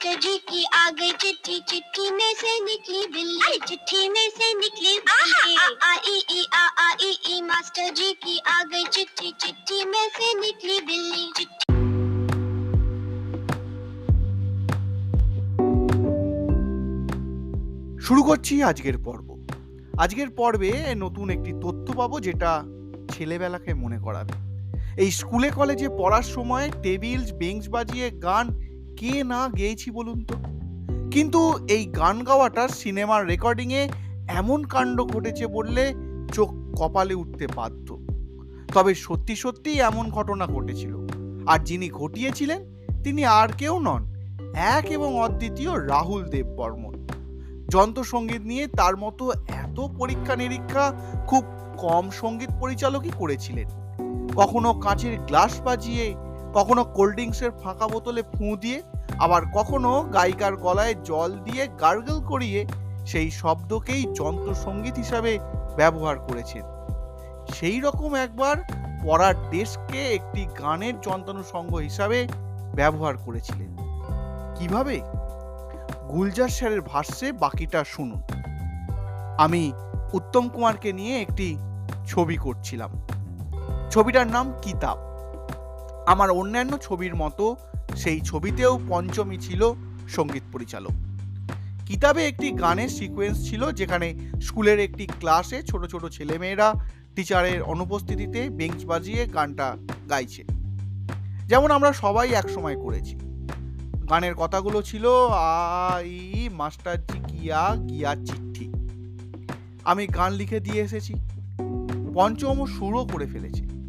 Master जी की आ गई चिट्ठी चिट्ठी में से निकली बिल्ली चिट्ठी में से निकली बिल्ली आ आ ई ई आ आ ई ई मास्टर जी की आ गई चिट्ठी चिट्ठी में से निकली बिल्ली चिट्ठी শুরু করছি আজকের পর্ব আজকের পর্বে নতুন একটি তথ্য পাবো যেটা ছেলেবেলাকে মনে করাবে এই স্কুলে কলেজে পড়ার সময় টেবিল বেঞ্চ বাজিয়ে গান কে না গেয়েছি বলুন তো? কিন্তু এই গান গাওয়াটার সিনেমার রেকর্ডিংয়ে এমন কাণ্ড ঘটেছে বললে চোখ কপালে উঠতে বাধ্য। তবে সত্যি সত্যিই এমন ঘটনা ঘটেছিল। আর যিনি ঘটিয়েছিলেন, তিনি আর কেউ নন, এক এবং অদ্বিতীয় রাহুল দেব বর্মন যন্ত্রসঙ্গীত নিয়ে তার মতো এত পরীক্ষা নিরীক্ষা খুব কম সংগীত পরিচালকই করেছিলেন। কখনো কাঁচের গ্লাস বাজিয়ে কখনো কোল্ড ড্রিঙ্কসের ফাঁকা বোতলে ফুঁ দিয়ে, আবার কখনো গায়িকার গলায় জল দিয়ে গার্গল করিয়ে সেই শব্দকেই যন্ত্রসঙ্গীত হিসাবে ব্যবহার করেছেন। সেই রকম একবার পড়ার ডেস্ককে একটি গানের যন্ত্রানুষঙ্গ হিসাবে ব্যবহার করেছিলেন। কীভাবে? গুলজার স্যারের ভাষ্যে বাকিটা শুনুন। আমি উত্তম কুমারকে নিয়ে একটি ছবি করছিলাম। ছবিটার নাম কিতাব। আমার অন্যান্য ছবির মতো সেই ছবিতেও পঞ্চমী ছিল সংগীত পরিচালক। কিতাবে একটি গানের সিকোয়েন্স ছিল যেখানে স্কুলের একটি ক্লাসে ছোট ছোট ছেলেমেয়েরা টিচারের অনুপস্থিতিতে বেঞ্চ বাজিয়ে গানটা গাইছে। যেমন আমরা সবাই একসময় করেছি। গানের কথাগুলো ছিল, আই মাস্টারজি কিয়া গিয়া চিঠি। আমি গান লিখে দিয়ে এসেছি। পঞ্চম সুরও করে ফেলেছে।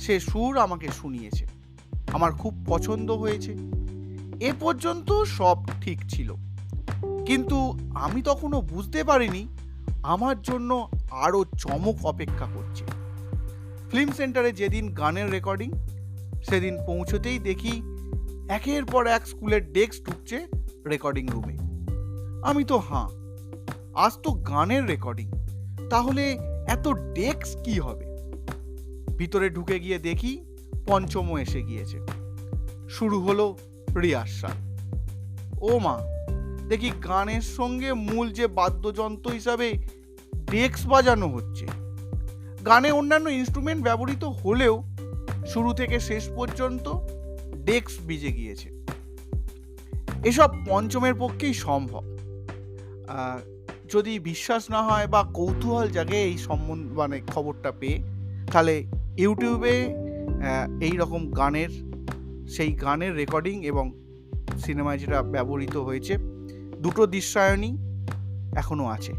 সে সুর আমাকে শুনিয়েছে। আমার খুব পছন্দ হয়েছে। এ পর্যন্ত সব ঠিক ছিল। কিন্তু আমি তখনও বুঝতে পারিনি আমার জন্য আরও চমক অপেক্ষা করছে। ফিল্ম সেন্টারে যেদিন গানের রেকর্ডিং, সেদিন পৌঁছতেই দেখি একের পর এক স্কুলের ডেস্ক ঢুকছে রেকর্ডিং রুমে। আমি তো হাঁ, আজ তো গানের রেকর্ডিং, তাহলে এত ডেস্ক কি হবে? ভিতরে ঢুকে গিয়ে দেখি পঞ্চমও এসে গিয়েছে। শুরু হলো রিহার্সাল। ও মা, দেখি গানের সঙ্গে মূল যে বাদ্যযন্ত্র হিসাবে ডেক্স বাজানো হচ্ছে। গানে অন্যান্য ইনস্ট্রুমেন্ট ব্যবহৃত হলেও শুরু থেকে শেষ পর্যন্ত ডেস্ক বিজে গিয়েছে। এসব পঞ্চমের পক্ষেই সম্ভব। যদি বিশ্বাস না হয় বা কৌতূহল জাগে এই সম্বন্ধ মানে খবরটা পেয়ে, তাহলে ইউটিউবে এই রকম গানের, সেই গানের রেকর্ডিং এবং সিনেমায় যেটা ব্যবহৃত হয়েছে, দুটো দৃশ্যায়নই এখনও আছে।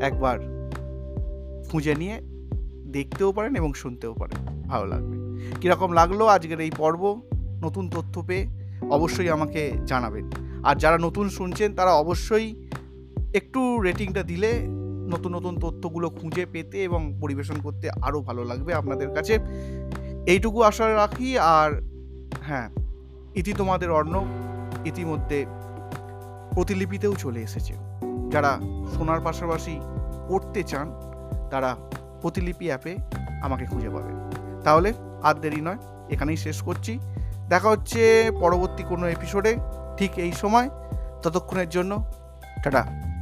একবার খুঁজে নিয়ে দেখতেও পারেন এবং শুনতেও পারেন। ভালো লাগবে। কীরকম লাগল আজকের এই পর্ব? নতুন তথ্য পেয়ে অবশ্যই আমাকে জানাবেন। আর যারা নতুন শুনছেন, তারা অবশ্যই একটু রেটিংটা দিলে নতুন নতুন তথ্যগুলো খুঁজে পেতে এবং পরিবেশন করতে আরও ভালো লাগবে আপনাদের কাছে। এইটুকু আশা রাখি আর হ্যাঁ ইতি তোমাদের অর্ণ ইতিমধ্যে প্রতিলিপিতেও চলে এসেছে। যারা শোনার পাশাপাশি পড়তে চান, তারা প্রতিলিপি অ্যাপে আমাকে খুঁজে পাবে তাহলে আর দেরি নয়, এখানেই শেষ করছি। দেখা হচ্ছে পরবর্তী কোনো এপিসোডে ঠিক এই সময়। ততক্ষণের জন্য, টাটা।